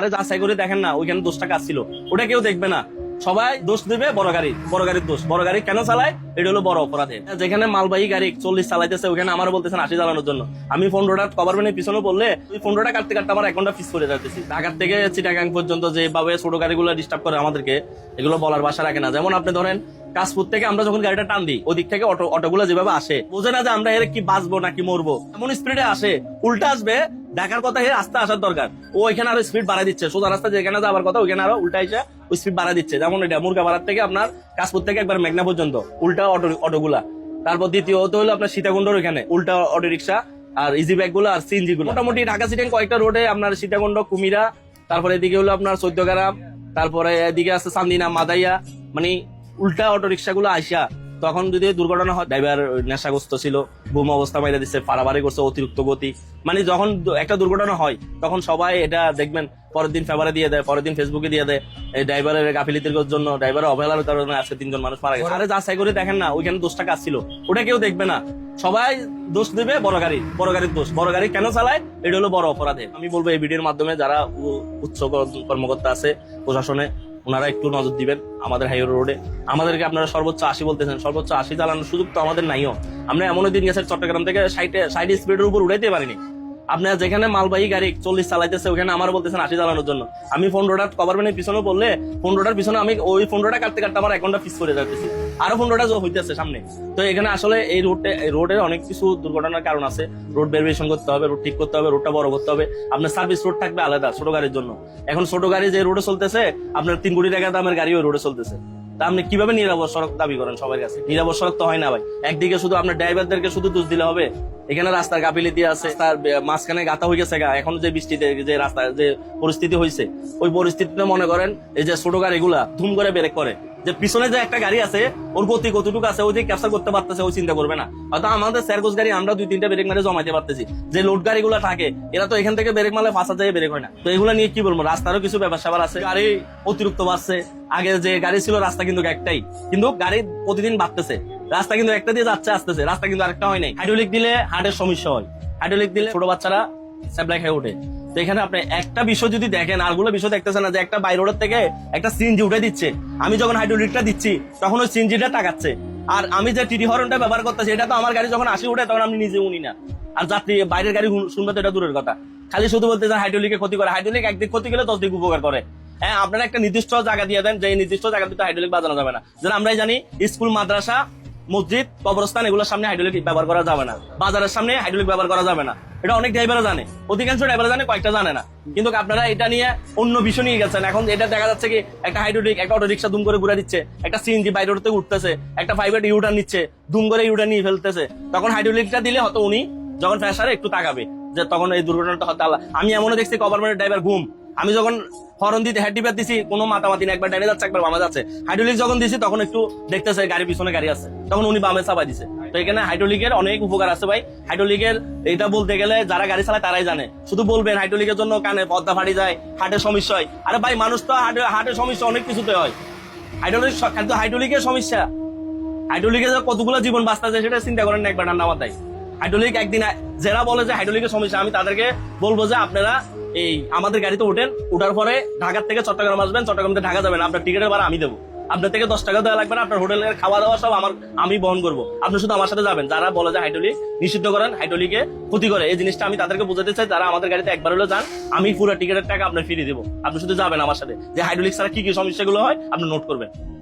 আরে যাচাই করে দেখেন না, ওইখানে দোষটা কাজ ছিল? ওটা কেউ দেখবে না। সবাই দোষ দেবে বড় গাড়ি, বড় গাড়ির দোষ। বড় গাড়ি কেন চালায়? এটা হলো বড় অপরাধে। যেখানে মালবাহী গাড়ি চল্লিশ চালাইতেছে ওখানে আমার বলতেছেন আশি চালানোর জন্য। আমি পনেরোটা কভার ভ্যানের পিছনে বললে ওই পনেরোটা কাটতে কাটতে আমার এক ঘণ্টা ফিস করে যাচ্ছি ঢাকার থেকে চিটাগাং পর্যন্ত যেভাবে ছোট গাড়িগুলো ডিস্টার্ব করে আমাদেরকে, এগুলো বলার বাসা রাখে না। যেমন আপনি ধরেন, কাশপুর থেকে আমরা যখন গাড়িটা টান দিই, ওদিক থেকে অটো অটোগুলো যেভাবে আসে, বোঝে না যে আমরা এর কি বাঁচবো নাকি মরবো। এমন স্পিডে আসে, উল্টা আসবে ঢাকার কথা রাস্তা আসার দরকার। ও এখানে আরও স্পিড বাড়াই দিচ্ছে। সোজা রাস্তা যেখানে যাওয়ার কথা ওইখানে আরও উল্টা এসে ওই স্পিড বাড়াই দিচ্ছে। যেমন এটা মুরগাপাড়ার থেকে আপনার কাশপুর থেকে একবার মেঘনা পর্যন্ত, উল্টা অটো, অটোগুলা। তারপর দ্বিতীয়ত হলো আপনার সীতাকুণ্ডর ওইখানে, উল্টা অটো রিক্সা আর ইজি ব্যাগগুলো আর সিএনজি গুলো। মোটামুটি ঢাকা সিটি কয়েকটা রোডে আপনার সীতাকুণ্ড, কুমিরা, তারপরে এদিকে হলো আপনার চৈদ্যগ্রাম তারপরে এদিকে আছে চান্দিনা, মাদাইয়া মানে উল্টা অটো রিক্সা গুলো আইসা তখন যদি দুর্ঘটনা হয় ড্রাইভার নেশাগ্রস্ত ছিল বুম অবস্থা মাইরা দিচ্ছে পারাবারি করছে, অতিরিক্ত গতি। মানে যখন একটা দুর্ঘটনা হয়, তখন সবাই এটা দেখবেন, পরের দিন ফেভারে দিয়ে দেয়, পরের দিন ফেসবুকে দিয়ে দেয়, এই ড্রাইভারের গাফিলিতির জন্য ড্রাইভারের অবহেলার কারণে আজকে তিনজন মানুষ মারা গেছে। আরে যাচাই করে দেখেন না, ওইখানে দোষটা কাজ ছিল? ওটা কেউ দেখবে না। সবাই দোষ দেবে বড় গাড়ি, বড় গাড়ির দোষ। বড় গাড়ি কেন চালায়? এটা হলো বড় অপরাধে। আমি বলব এই ভিডিওর মাধ্যমে যারা উচ্চ কর্মকর্তা আছে প্রশাসনে ওনারা একটু নজর দিবেন আমাদের হাইওয়ে রোডে। আমাদেরকে আপনারা সর্বোচ্চ আশি বলতেছেন, সর্বোচ্চ আশি চালানোর সুযোগ তো আমাদের নাইও। আমরা এমন দিন গেছে চট্টগ্রাম থেকে সাইডে সাইড স্পিডের উপর উড়াইতে পারিনি। আপনার যেখানে মালবাহী গাড়ি চল্লিশ চালাইতেছে, ওখানে আমার বলতেছেন আশি চালানোর জন্য। আমি পনেরোটা কভার ভ্যানের পিছনে বললে পনেরোটার পিছনে আমি ওই পনেরোটা কাটতে কাটতে আমার এক ফিস করে যাচ্ছি আরও পনেরোটা হইতেছে সামনে। তো এখানে আসলে এই রোডে রোডে অনেক কিছু দুর্ঘটনার কারণ আছে। রোড ভেরিফিকেশন করতে হবে রোড ঠিক করতে হবে রোডটা বড় করতে হবে। আপনার সার্ভিস রোড থাকবে আলাদা ছোট গাড়ির জন্য। এখন ছোট গাড়ি যে রোডে চলতেছে, আপনার তিন কোটি টাকা দামের গাড়ি ওই রোডে চলতেছে। তা আপনি কীভাবে নিরাপদ সড়ক দাবি করেন সবার কাছে? নিরাপদ সড়ক তো হয় না ভাই। একদিকে শুধু আপনার ড্রাইভারদেরকে শুধু দোষ দিলে হবে। এখানে রাস্তার গাফিলি দিয়ে আছে তার মাঝখানে গাতা হয়ে গেছে গা। এখন যে বৃষ্টিতে, যে রাস্তা, যে পরিস্থিতি হয়েছে ওই পরিস্থিতিতে মনে করেন এই যে ছোট গাড়িগুলা ধুম করে ব্রেক করে। যে পিছনে যে একটা গাড়ি আছে, ওর গতি কতটুকু আছে, ওই যে ক্যাপচার করতে পারতেছে, ওই চিন্তা করবে না। হয়তো আমাদের স্যারগোজ গাড়ি আমরা দুই, তিনটা ব্রেক মারে জমাইতে পারতেছি। যে লোড গাড়িগুলো থাকে, এরা তো এখান থেকে ব্রেক মারলে ফাঁসা যায় ব্রেক হয় না। তো এগুলো নিয়ে কি বলব? রাস্তারও কিছু ব্যাপার স্যাপার আছে। গাড়ি অতিরিক্ত বাড়ছে। আগে যে গাড়ি ছিল, রাস্তা কিন্তু একটাই। কিন্তু গাড়ি প্রতিদিন বাড়তেছে। রাস্তা কিন্তু একটা দিয়ে যাচ্ছে, আসতেছে। রাস্তা কিন্তু আরেকটা হয় নাই। হাইড্রোলিক দিলে হার্টের সমস্যা হয়। হাইড্রোলিক দিলে ছোট বাচ্চারা স্যাপ্লাই খেয়ে ওঠে। তো এখানে আপনি একটা বিষয় যদি দেখেন, আরগুলো বিষয় দেখতেছেন না যে একটা বাইরোডের থেকে একটা সিএনজি উঠে দিচ্ছে। আমি যখন হাইড্রোলিকটা দিচ্ছি, তখন ওই সিএনজিটা টাকাচ্ছে আর আমি যে টিটি হরনটা ব্যবহার করতেছি, এটা তো আমার গাড়ি যখন আসি উঠে, তখন আমি নিজে উনি না। আর যাত্রী, বাইরের গাড়ি শুন- শুনবে তো এটা দূরের কথা। খালি শুধু বলতে চান হাইড্রোলিকে ক্ষতি করে। হাইড্রোলিক একদিক ক্ষতি গেলে দশ দিক উপকার করে। হ্যাঁ আপনারা একটা নির্দিষ্ট জায়গা দিয়ে দেন যে নির্দিষ্ট জায়গাতে হাইড্রোলিক বাজানো যাবে না। যেন আমরাই জানি, স্কুল, মাদ্রাসা, মসজিদ, কবরস্থান, এগুলোর সামনে হাইড্রোলিক ব্যবহার করা যাবে না। বাজারের সামনে হাইড্রোলিক ব্যবহার করা যাবে না। এটা অনেক ড্রাইভাররা জানে। অধিকাংশ ড্রাইভার জানে, কয়েকটা জানে না। কিন্তু আপনারা এটা নিয়ে অন্য বিষয় নিয়ে গেছেন। এখন এটা দেখা যাচ্ছে কি, একটা হাইড্রোলিক, একটা অটো রিক্সা দুম করে ঘুরে দিচ্ছে। একটা সিএনজি বাইরে থেকে উঠতেছে, একটা ফাইবার ইউটার নিচ্ছে, দুম করে ইউটার নিয়ে ফেলতেছে। তখন হাইড্রোলিকটা দিলে হয়তো উনি যখন ফ্যাসারে একটু তাকাবে, যে তখন এই দুর্ঘটনাটা আল্লাহ আমি এমনও দেখছি গভর্নমেন্টের ড্রাইভার ঘুম আমি যখন হরন দিতে হেড টিপার দিছি, কোনো মাতামাতি না একবার ডাইনে যাচ্ছে, একবার বামে যাচ্ছে। হাইড্রোলিক যখন দিছি, তখন একটু দেখতেছে গাড়ির পিছনে গাড়ি আছে। তখন উনি বামে চাপাই দিছে। তো এখানে হাইড্রোলিকের অনেক উপকার আছে ভাই। হাইড্রোলিকের এটা বলতে গেলে যারা গাড়ি চালায় তারাই জানে। শুধু বলবেন হাইড্রোলিকের জন্য কানে পদ্মা ফাটি যায় হার্টের সমস্যা হয়। আরে ভাই, মানুষ তো হার্টের হার্টের সমস্যা, অনেক কিছুতে হয়। হাইড্রোলিক কিন্তু হাইড্রোলিকের সমস্যা। হাইড্রোলিকে যে কতগুলো জীবন বাঁচতেছে সেটা চিন্তা করেন একবার ঠান্ডা মাথায়। হাইড্রোলিক একদিন যারা বলে যে হাইড্রোলিকের সমস্যা, আমি তাদেরকে বলব যে আপনারা এই আমাদের গাড়িতে উঠেন উঠার পরে ঢাকার থেকে চট্টগ্রাম আসবেন চট্টগ্রাম থেকে ঢাকা যাবেন। আপনার টিকিটের ভাড়া আমি দেবো। আপনার থেকে দশ টাকা দেওয়া লাগবে না, আপনার হোটেলের খাওয়া দাওয়া সব আমার, আমি বহন করব। আপনি শুধু আমার সাথে যাবেন। যারা বলে যে হাইড্রোলিক নিষিদ্ধ করেন, হাইড্রোলিকে ক্ষতি করে। এই জিনিসটা আমি তাদেরকে বোঝাতে চাই যারা আমাদের গাড়িতে একবার হলে যান, আমি পুরো টিকিটের টাকা আপনার ফিরিয়ে দেবো। আপনি শুধু যাবেন আমার সাথে। যে হাইড্রোলিক ছাড়া কি কি সমস্যাগুলো হয়, আপনি নোট করবেন।